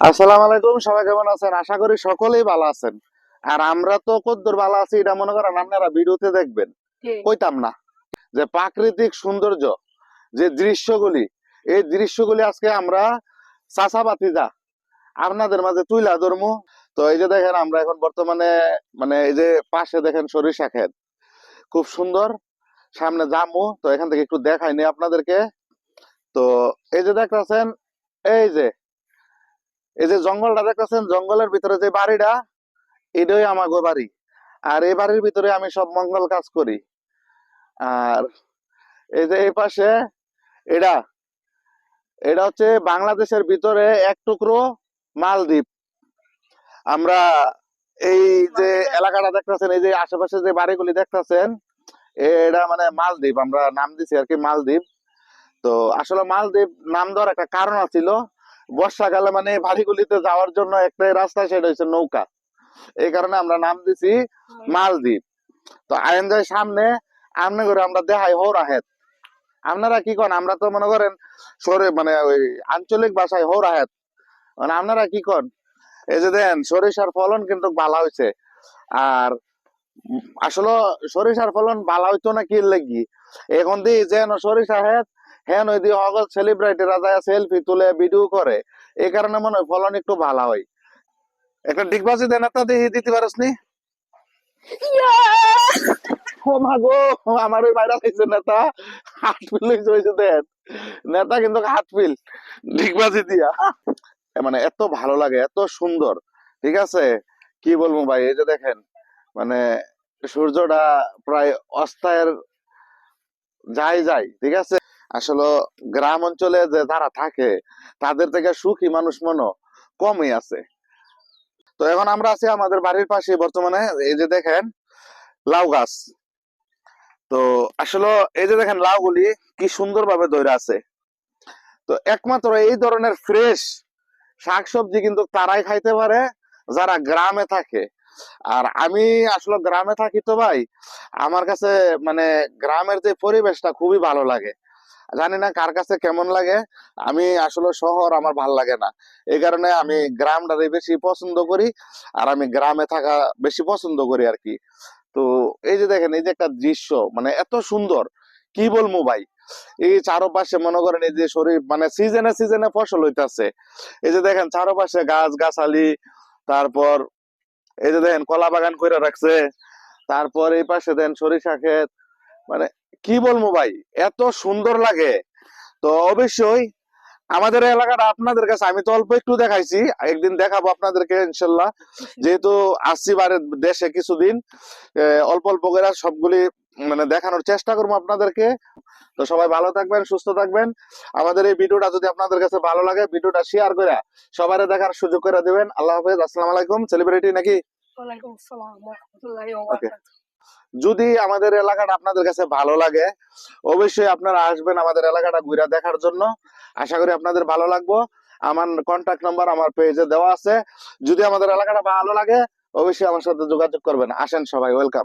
আসসালামু আলাইকুম সবাই কেমন আছেন? আশা করি সকলেই ভালো আছেন। আর আমরা তো কদ্দুর ভালো আছি এটা মনে করেন আপনারা ভিডিওতে দেখবেন। কইতাম না যে প্রাকৃতিক সৌন্দর্য যে দৃশ্যগুলি এই দৃশ্যগুলি আজকে আমরা চাষাবাতি যা আপনাদের মাঝে তুইলা ধরমু। তো এই যে দেখেন আমরা এখন বর্তমানে মানে এই যে পাশে দেখেন সরিষা খেত খুব সুন্দর সামনে যামু তো এখান থেকে একটু দেখাইনি আপনাদেরকে। তো এই যে দেখতেছেন এই যে এই যে জঙ্গলটা দেখতেছেন, জঙ্গলের ভিতরে যে বাড়িটা, এটাই আমাগো বাড়ি। আর এই বাড়ির ভিতরে আমি সব মঙ্গল কাজ করি। আর এই যে এই পাশে এটা এটা হচ্ছে বাংলাদেশের ভিতরে এক টুকরো মালদ্বীপ। আমরা এই যে এলাকাটা দেখতেছেন, এই যে আশেপাশে যে বাড়িগুলি দেখতেছেন, এটা মানে মালদ্বীপ, আমরা নাম দিছি আর কি মালদ্বীপ। তো আসলে মালদ্বীপ নাম দেওয়ার একটা কারণ ছিল বর্ষাকালে মানে বাড়িগুলিতে যাওয়ার জন্য একটাই রাস্তা, সেটা হচ্ছে নৌকা। এই কারণে আমরা নাম দিছি মালদ্বীপ। তো যায় সামনে আমনে করে আমরা দেখাই হৌরাহেদ আপনারা কি কন? আমরা তো মনে করেন সরে মানে ওই আঞ্চলিক ভাষায় হৌরাহেদ মানে আপনারা কি কন? এই যে দেন, সরিষার ফলন কিন্তু ভালো হয়েছে আর আসলে সরিষার ফলন ভালো হইতো না কি লাগি? এখন দি যেন সরিষা হেদ হ্যাঁ ওই দিয়ে অগল সেলিব্রিটিরা যায় সেলফি তুলে ভিডিও করে। এই কারণে মনে হয় ফলন একটু ভালো হয়। একটা ডিগবাজি দেন একটা দিয়ে দিতে পারস নি? ও মা গো আমার ওই ভাইরাল হয়েছে নেতা। হাট ফিল হয়েছে দেন নেতা কিন্তু হাট ফিল ডিগবাজি দিয়া। এ মানে এত ভালো লাগে এত সুন্দর। ঠিক আছে? কি বলব ভাই এই যে দেখেন মানে সূর্যটা প্রায় অস্তায়ের যাই যাই ঠিক আছে? আসলে গ্রাম অঞ্চলে যে যারা থাকে, তাদের থেকে সুখী মানুষ মনো কমই আছে। তো এখন আমরা আছি আমাদের বাড়ির পাশে বর্তমানে, এই যে দেখেন, লাউ গাছ। তো আসলে এই যে দেখেন লাউগুলি কি সুন্দর ভাবে ধরে আছে। তো একমাত্র এই ধরনের ফ্রেশ শাকসবজি কিন্তু তারাই খাইতে পারে, যারা গ্রামে থাকে। আর আমি আসলে গ্রামে থাকি তো ভাই, আমার কাছে মানে গ্রামের যে পরিবেশটা খুবই ভালো লাগে। জানি না কার কাছে কেমন লাগে। আমি আসলে শহর আমার ভালো লাগে না। এই কারণে আমি গ্রামটারে বেশি পছন্দ করি আর আমি গ্রামে থাকা বেশি পছন্দ করি আর কি। তো এই যে দেখেন, এই যে একটা দৃশ্য মানে এত সুন্দর। কি বলব ভাই? এই চারপাশে মনে করেন এই যে শরীর মানে সিজনে সিজনে ফসল হইতাছে। এই যে দেখেন চারপাশে গাছ গাছালি তারপর এই যে দেখেন কলা বাগান করে রাখছে, তারপর এই পাশে দেন সরিষা ক্ষেত মানে কি বলব ভাই? এত সুন্দর লাগে। তো অবশ্যই আমাদের এলাকাটা আপনাদের কাছে আমি তো অল্প একটু দেখাইছি একদিন দেখাবো আপনাদেরকে ইনশাল্লাহ। যেহেতু আসছি বাইরের দেশে কিছুদিন অল্প অল্প করে সবগুলি মানে দেখানোর চেষ্টা করব আপনাদেরকে। তো সবাই ভালো থাকবেন সুস্থ থাকবেন। আমাদের এই ভিডিওটা যদি আপনাদের কাছে ভালো লাগে ভিডিওটা শেয়ার করে সবাই দেখার সুযোগ করে দেবেন। আল্লাহ হাফেজ আসসালামু আলাইকুম। সেলিব্রিটি নাকি? ওয়ালাইকুম আসসালাম ওয়া রাহমাতুল্লাহি ওয়া বারাকাতুহু। যদি আমাদের এলাকাটা আপনাদের কাছে ভালো লাগে, অবশ্যই আপনারা আসবেন আমাদের এলাকাটা ঘুরে দেখার জন্য। আশা করি আপনাদের ভালো লাগবো। আমার কন্ট্যাক্ট নাম্বার আমার পেজে দেওয়া আছে। যদি আমাদের এলাকাটা ভালো লাগে, অবশ্যই আমার সাথে যোগাযোগ করবেন। আসেন সবাই ওয়েলকাম